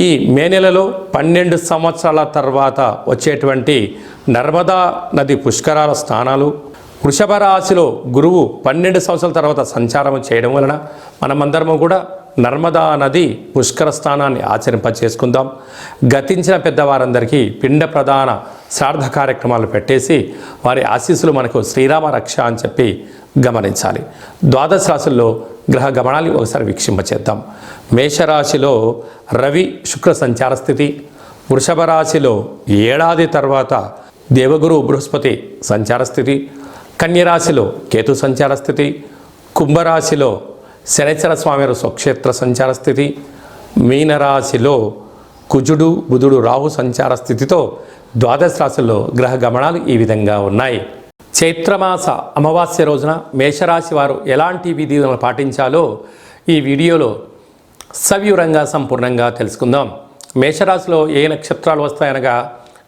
ఈ మే నెలలో పన్నెండు సంవత్సరాల తర్వాత వచ్చేటువంటి నర్మదా నది పుష్కరాల స్నానాలు వృషభ రాశిలో గురువు పన్నెండు సంవత్సరాల తర్వాత సంచారం చేయడం వలన మనమందరము కూడా నర్మదా నది పుష్కర స్నానాన్ని ఆచరింప చేసుకుందాం గతించిన పెద్దవారందరికీ పిండ ప్రధాన శ్రార్థ కార్యక్రమాలు పెట్టేసి వారి ఆశీస్సులు మనకు శ్రీరామ రక్ష అని చెప్పి గమనించాలి. ద్వాదశ రాశుల్లో గ్రహ గమనాలు ఒకసారి వీక్షింపచేద్దాం. మేషరాశిలో రవి శుక్ర సంచార స్థితి వృషభ రాశిలో ఏడాది తర్వాత దేవగురు బృహస్పతి సంచార స్థితి కన్యరాశిలో కేతు సంచార స్థితి కుంభరాశిలో శనిచర స్వామి స్వక్షేత్ర సంచార స్థితి మీనరాశిలో కుజుడు బుధుడు రాహు సంచార స్థితితో ద్వాదశ రాశుల్లో గ్రహ గమనాలు ఈ విధంగా ఉన్నాయి. చైత్రమాస అమావాస్య రోజున మేషరాశి వారు ఎలాంటి విధులను పాటించాలో ఈ వీడియోలో సవివరంగా సంపూర్ణంగా తెలుసుకుందాం. మేషరాశిలో ఏ నక్షత్రాలు వస్తాయనగా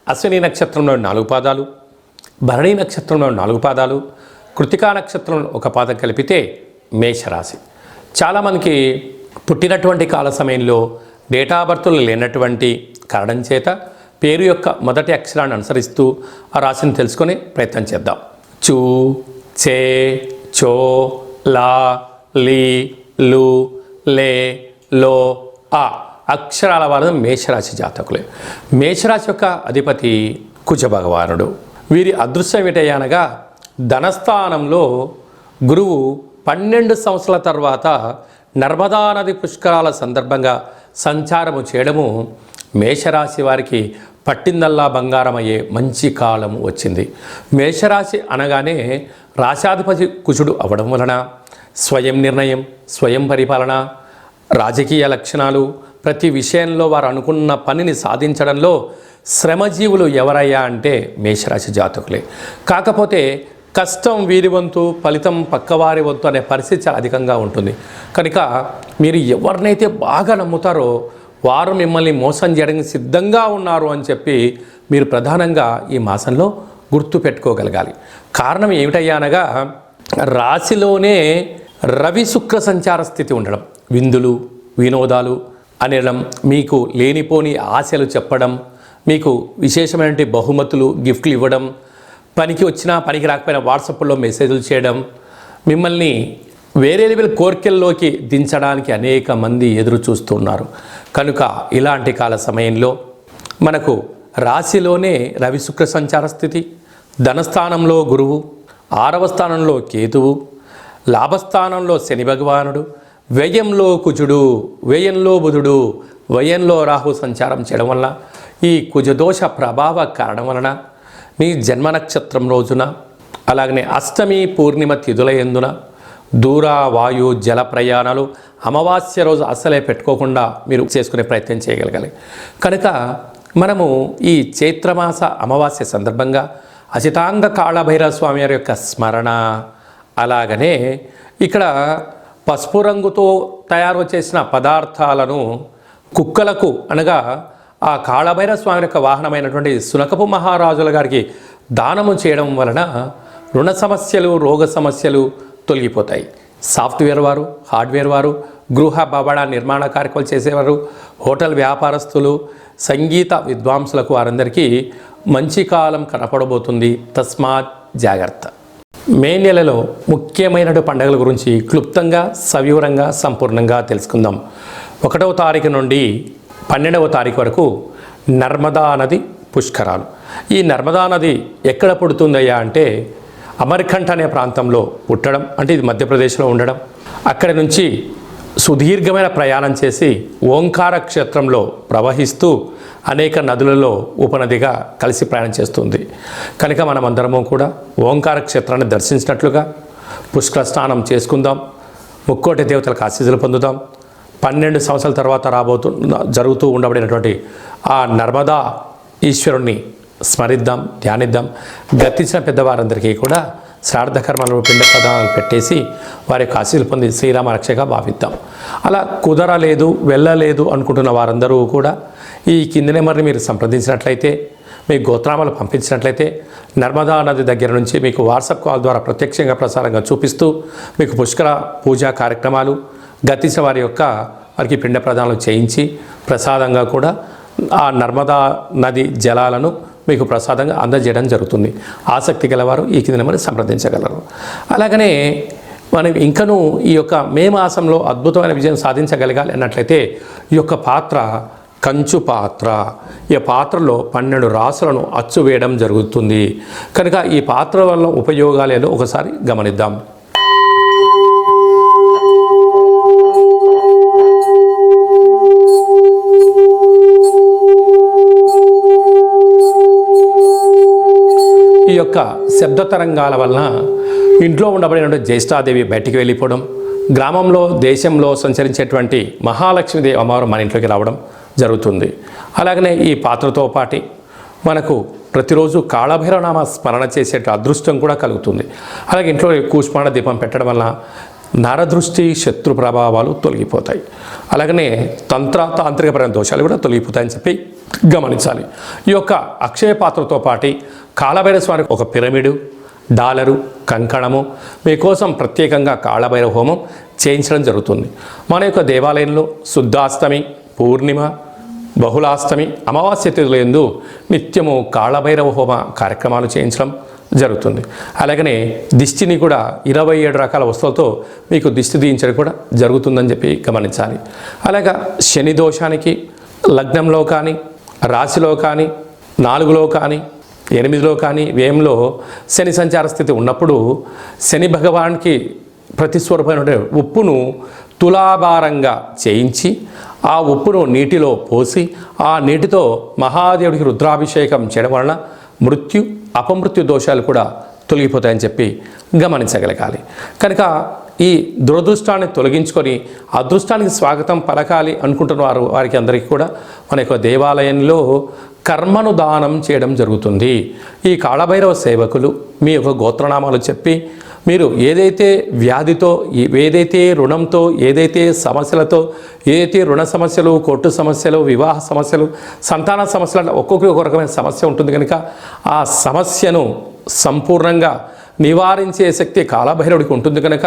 అశ్విని నక్షత్రంలో నాలుగు పాదాలు భరణి నక్షత్రంలో నాలుగు పాదాలు కృతికా నక్షత్రంలో ఒక పాదం కలిపితే మేషరాశి. చాలామందికి పుట్టినటువంటి కాల సమయంలో డేటా బర్త్లు లేనటువంటి కారణం చేత పేరు యొక్క మొదటి అక్షరాన్ని అనుసరిస్తూ ఆ రాశిని తెలుసుకునే ప్రయత్నం చేద్దాం. చూ చే చో లా లీ లు లే లో ఆ. అక్షరాల వారు మేషరాశి జాతకులే. మేషరాశి యొక్క అధిపతి కుజ భగవానుడు వీరి అదృశ్యం ఏటయ్యనగా ధనస్థానంలో గురువు పన్నెండు సంవత్సరాల తర్వాత నర్మదా నది పుష్కరాల సందర్భంగా సంచారము చేయడము మేషరాశి వారికి పట్టిందల్లా బంగారమయ్యే మంచి కాలం వచ్చింది. మేషరాశి అనగానే రాశాధిపతి కుజుడు అవడం వలన స్వయం నిర్ణయం స్వయం పరిపాలన రాజకీయ లక్షణాలు ప్రతి విషయంలో వారు అనుకున్న పనిని సాధించడంలో శ్రమజీవులు ఎవరయ్యా అంటే మేషరాశి జాతకులే. కాకపోతే కష్టం వీరి వంతు ఫలితం పక్కవారి వంతు అనే పరిస్థితి చాలా అధికంగా ఉంటుంది. కనుక మీరు ఎవరినైతే బాగా నమ్ముతారో వారు మిమ్మల్ని మోసం చేయడానికి సిద్ధంగా ఉన్నారు అని చెప్పి మీరు ప్రధానంగా ఈ మాసంలో గుర్తు పెట్టుకోగలగాలి. కారణం ఏమిటయ్యానగా రాశిలోనే రవి శుక్ర సంచార స్థితి ఉండడం విందులు వినోదాలు అనడం మీకు లేనిపోని ఆశలు చెప్పడం మీకు విశేషమైనటువంటి బహుమతులు గిఫ్ట్లు ఇవ్వడం పనికి వచ్చినా పనికి రాకపోయినా వాట్సాప్లో మెసేజ్లు చేయడం మిమ్మల్ని వేరే లెవెల్ కోర్కెల్లోకి దించడానికి అనేక మంది ఎదురు చూస్తున్నారు కనుక ఇలాంటి కాల సమయంలో మనకు రాశిలోనే రవి శుక్ర సంచార స్థితి ధనస్థానంలో గురువు ఆరవ స్థానంలో కేతువు లాభస్థానంలో శని భగవానుడు వ్యయంలో కుజుడు వ్యయంలో బుధుడు వ్యయంలో రాహు సంచారం చేయడం వల్ల ఈ కుజదోష ప్రభావ కారణం వలన మీ జన్మ నక్షత్రం రోజున అలాగనే అష్టమి పూర్ణిమ తిథుల ఎందున దూర వాయు జల ప్రయాణాలు అమావాస్య రోజు అస్సలే పెట్టుకోకుండా మీరు చేసుకునే ప్రయత్నం చేయగలగాలి. కనుక మనము ఈ చైత్రమాస అమావాస్య సందర్భంగా అచితాంగ కాళభైరవ స్వామి వారి యొక్క స్మరణ అలాగనే ఇక్కడ పసుపు రంగుతో తయారు చేసిన పదార్థాలను కుక్కలకు అనగా ఆ కాళభైరవ స్వామి యొక్క వాహనమైనటువంటి సునకపు మహారాజుల గారికి దానము చేయడం వలన రుణ సమస్యలు రోగ సమస్యలు తొలగిపోతాయి. సాఫ్ట్వేర్ వారు హార్డ్వేర్ వారు గృహ భవన నిర్మాణ కార్యక్రమాలు చేసేవారు హోటల్ వ్యాపారస్తులు సంగీత విద్వాంసులకు వారందరికీ మంచి కాలం కనపడబోతుంది. తస్మాత్ జాగ్రత్త. మే నెలలో ముఖ్యమైన పండుగల గురించి క్లుప్తంగా సవివరంగా సంపూర్ణంగా తెలుసుకుందాం. ఒకటవ తారీఖు నుండి పన్నెండవ తారీఖు వరకు నర్మదా నది పుష్కరాలు. ఈ నర్మదా నది ఎక్కడ పుడుతుందయ్యా అంటే అమర్కంఠ అనే ప్రాంతంలో పుట్టడం అంటే ఇది మధ్యప్రదేశ్లో ఉండడం అక్కడి నుంచి సుదీర్ఘమైన ప్రయాణం చేసి ఓంకార క్షేత్రంలో ప్రవహిస్తూ అనేక నదులలో ఉపనదిగా కలిసి ప్రయాణం చేస్తుంది. కనుక మనమందరము కూడా ఓంకార క్షేత్రాన్ని దర్శించినట్లుగా పుష్కర స్నానం చేసుకుందాం ముక్కోటి దేవతలకు ఆశీస్సులు పొందుదాం పన్నెండు సంవత్సరాల తర్వాత రాబోతు జరుగుతూ ఉండబడినటువంటి ఆ నర్మదా ఈశ్వరుణ్ణి స్మరిద్దాం ధ్యానిద్దాం. గతించిన పెద్దవారందరికీ కూడా శ్రాద్ధ కర్మలు పిండ ప్రదానాలు పెట్టేసి వారి యొక్క ఆశీలు పొంది శ్రీరామ రక్షగా భావిద్దాం. అలా కుదరలేదు వెళ్ళలేదు అనుకుంటున్న వారందరూ కూడా ఈ కింది నెంబర్ని మీరు సంప్రదించినట్లయితే మీ గోత్రామాలు పంపించినట్లయితే నర్మదా నది దగ్గర నుంచి మీకు వాట్సాప్ కాల్ ద్వారా ప్రత్యక్షంగా ప్రసారంగా చూపిస్తూ మీకు పుష్కర పూజా కార్యక్రమాలు గతించిన వారి యొక్క వారికి పిండ ప్రదానాలు చేయించి ప్రసాదంగా కూడా ఆ నర్మదా నది జలాలను మీకు ప్రసాదంగా అందజేయడం జరుగుతుంది. ఆసక్తి గలవారు ఈ కింద నెంబర్ని సంప్రదించగలరు. అలాగనే మనం ఇంకనూ ఈ యొక్క మే మాసంలో అద్భుతమైన విజయం సాధించగలగాలి అన్నట్లయితే ఈ యొక్క పాత్ర కంచు పాత్ర ఈ పాత్రలో పన్నెండు రాసులను అచ్చు వేయడం జరుగుతుంది. కనుక ఈ పాత్ర వల్ల ఉపయోగాలు ఏదో ఒకసారి గమనిద్దాం. ఈ యొక్క శబ్ద తరంగాల వలన ఇంట్లో ఉండబడినటువంటి జ్యేష్ఠాదేవి బయటికి వెళ్ళిపోవడం గ్రామంలో దేశంలో సంచరించేటువంటి మహాలక్ష్మీదేవి అమ్మవారు మన ఇంట్లోకి రావడం జరుగుతుంది. అలాగనే ఈ పాత్రతో పాటి మనకు ప్రతిరోజు కాళభైరవనామ స్మరణ చేసే అదృష్టం కూడా కలుగుతుంది. అలాగే ఇంట్లో కూష్మాణ దీపం పెట్టడం వల్ల నరదృష్టి శత్రు ప్రభావాలు తొలగిపోతాయి. అలాగనే తంత్ర తాంత్రికపరమైన దోషాలు కూడా తొలగిపోతాయని చెప్పి గమనించాలి. ఈ యొక్క అక్షయ పాత్రతో పాటి కాళభైరవ స్వామికి ఒక పిరమిడు డాలరు కంకణము మీకోసం ప్రత్యేకంగా కాళభైరవ హోమం చేయించడం జరుగుతుంది. మన యొక్క దేవాలయంలో శుద్ధాష్టమి పూర్ణిమ బహుళాష్టమి అమావాస్య తిథులందు నిత్యము కాళభైరవ హోమ కార్యక్రమాలు చేయించడం జరుగుతుంది. అలాగనే దిష్టిని కూడా ఇరవై ఏడు రకాల వస్తువులతో మీకు దిష్టి దీయించడం కూడా జరుగుతుందని చెప్పి గమనించాలి. అలాగా శని దోషానికి లగ్నంలో కానీ రాశిలో కానీ నాలుగులో కానీ ఎనిమిదిలో కానీ వ్యయంలో శని సంచార స్థితి ఉన్నప్పుడు శని భగవానికి ప్రతిస్వరూపమైన ఉప్పును తులాభారంగా చేయించి ఆ ఉప్పును నీటిలో పోసి ఆ నీటితో మహాదేవుడికి రుద్రాభిషేకం చేయడం వలన మృత్యు అపమృత్యు దోషాలు కూడా తొలగిపోతాయని చెప్పి గమనించగలగాలి. కనుక ఈ దురదృష్టాన్ని తొలగించుకొని అదృష్టానికి స్వాగతం పలకాలి అనుకుంటున్న వారు వారికి అందరికీ కూడా మన యొక్క దేవాలయంలో కర్మను దానం చేయడం జరుగుతుంది. ఈ కాళభైరవ సేవకులు మీ యొక్క గోత్రనామాలు చెప్పి మీరు ఏదైతే వ్యాధితో ఏదైతే రుణంతో ఏదైతే సమస్యలతో ఏదైతే రుణ సమస్యలు కోర్టు సమస్యలు వివాహ సమస్యలు సంతాన సమస్యలు ఒక్కొక్క ఒక రకమైన సమస్య ఉంటుంది కనుక ఆ సమస్యను సంపూర్ణంగా నివారించే శక్తి కాలభైరవుడికి ఉంటుంది కనుక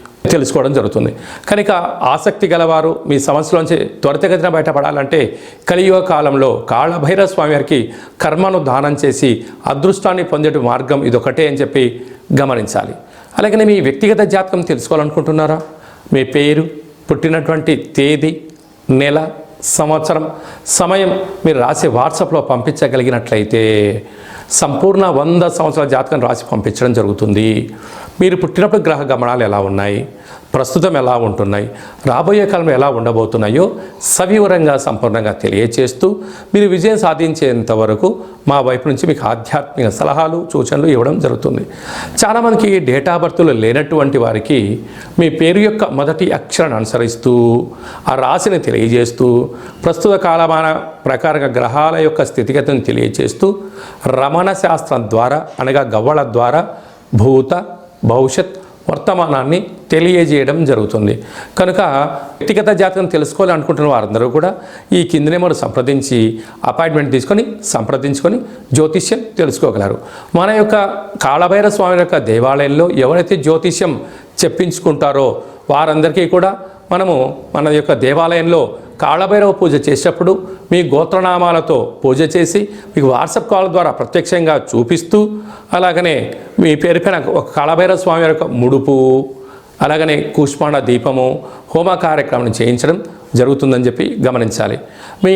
తెలుసుకోవడం జరుగుతుంది. కనుక ఆసక్తి గలవారు మీ సమస్యలోంచి త్వరితగతిన బయటపడాలంటే కలియుగ కాలంలో కాళభైరవ స్వామి వారికి కర్మను దానం చేసి అదృష్టాన్ని పొందే మార్గం ఇదొకటే అని చెప్పి గమనించాలి. అలాగే మీ వ్యక్తిగత జాతకం తెలుసుకోవాలనుకుంటున్నారా? మీ పేరు పుట్టినటువంటి తేదీ నెల సంవత్సరం సమయం మీరు రాసి వాట్సాప్లో పంపించగలిగినట్లయితే సంపూర్ణ వంద సంవత్సరాల జాతకం రాసి పంపించడం జరుగుతుంది. మీరు పుట్టినప్పుడు గ్రహ గమనాలు ఎలా ఉన్నాయి? ప్రస్తుతం ఎలా ఉంటున్నాయి? రాబోయే కాలం ఎలా ఉండబోతున్నాయో సవివరంగా సంపూర్ణంగా తెలియచేస్తూ మీరు విజయం సాధించేంత వరకు మా వైపు నుంచి మీకు ఆధ్యాత్మిక సలహాలు సూచనలు ఇవ్వడం జరుగుతుంది. చాలామందికి డేటా బర్త్లు లేనటువంటి వారికి మీ పేరు యొక్క మొదటి అక్షరాన్ని అనుసరిస్తూ ఆ రాశిని తెలియజేస్తూ ప్రస్తుత కాలమాన ప్రకారంగా గ్రహాల యొక్క స్థితిగతిని తెలియజేస్తూ రమణ శాస్త్రం ద్వారా అనగా గవ్వల ద్వారా భూత భవిష్యత్ వర్తమానాన్ని తెలియజేయడం జరుగుతుంది. కనుక వ్యక్తిగత జాతకం తెలుసుకోవాలి అనుకుంటున్న వారందరూ కూడా ఈ కింది నెంబర్ సంప్రదించి అపాయింట్మెంట్ తీసుకొని సంప్రదించుకొని జ్యోతిష్యం తెలుసుకోగలరు. మన యొక్క కాళభైర స్వామి యొక్క దేవాలయంలో ఎవరైతే జ్యోతిష్యం చెప్పించుకుంటారో వారందరికీ కూడా మనము మన యొక్క దేవాలయంలో కాళభైరవ పూజ చేసేటప్పుడు మీ గోత్రనామాలతో పూజ చేసి మీకు వాట్సాప్ కాల్ ద్వారా ప్రత్యక్షంగా చూపిస్తూ అలాగనే మీ పేరు పైన ఒక కాళభైరవ స్వామి యొక్క ముడుపు అలాగనే కూష్మాండ దీపము హోమ కార్యక్రమం చేయించడం జరుగుతుందని చెప్పి గమనించాలి. మీ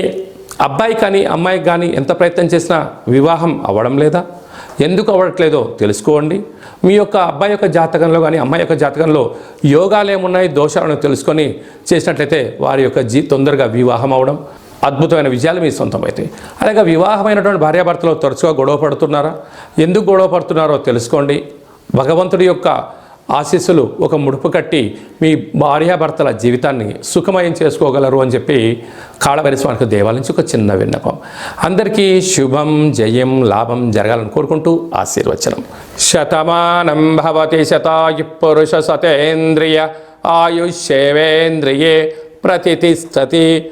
అబ్బాయి కానీ అమ్మాయికి కానీ ఎంత ప్రయత్నం చేసినా వివాహం అవ్వడం లేదా? ఎందుకు అవ్వట్లేదో తెలుసుకోండి. మీ యొక్క అబ్బాయి యొక్క జాతకంలో కానీ అమ్మాయి యొక్క జాతకంలో యోగాలు ఏమున్నాయి దోషాలను తెలుసుకొని చేసినట్లయితే వారి యొక్క జీ తొందరగా వివాహం అవడం అద్భుతమైన విజయాలు మీ సొంతం అలాగే వివాహమైనటువంటి భార్యాభర్తలు తరచుగా గొడవ పడుతున్నారా? ఎందుకు గొడవ పడుతున్నారో తెలుసుకోండి. భగవంతుడి యొక్క ఆశీస్సులు ఒక ముడుపు కట్టి మీ భార్యాభర్తల జీవితాన్ని సుఖమయం చేసుకోగలరు అని చెప్పి కాళభైరి స్వామికి దేవాలయం నుంచి ఒక చిన్న విన్నపం. అందరికీ శుభం జయం లాభం జరగాలని కోరుకుంటూ ఆశీర్వచనం. శతమానం భవతి శతాయు పురుష సతేంద్రియ ఆయుష్యేవేంద్రియే ప్రతిష్టతి.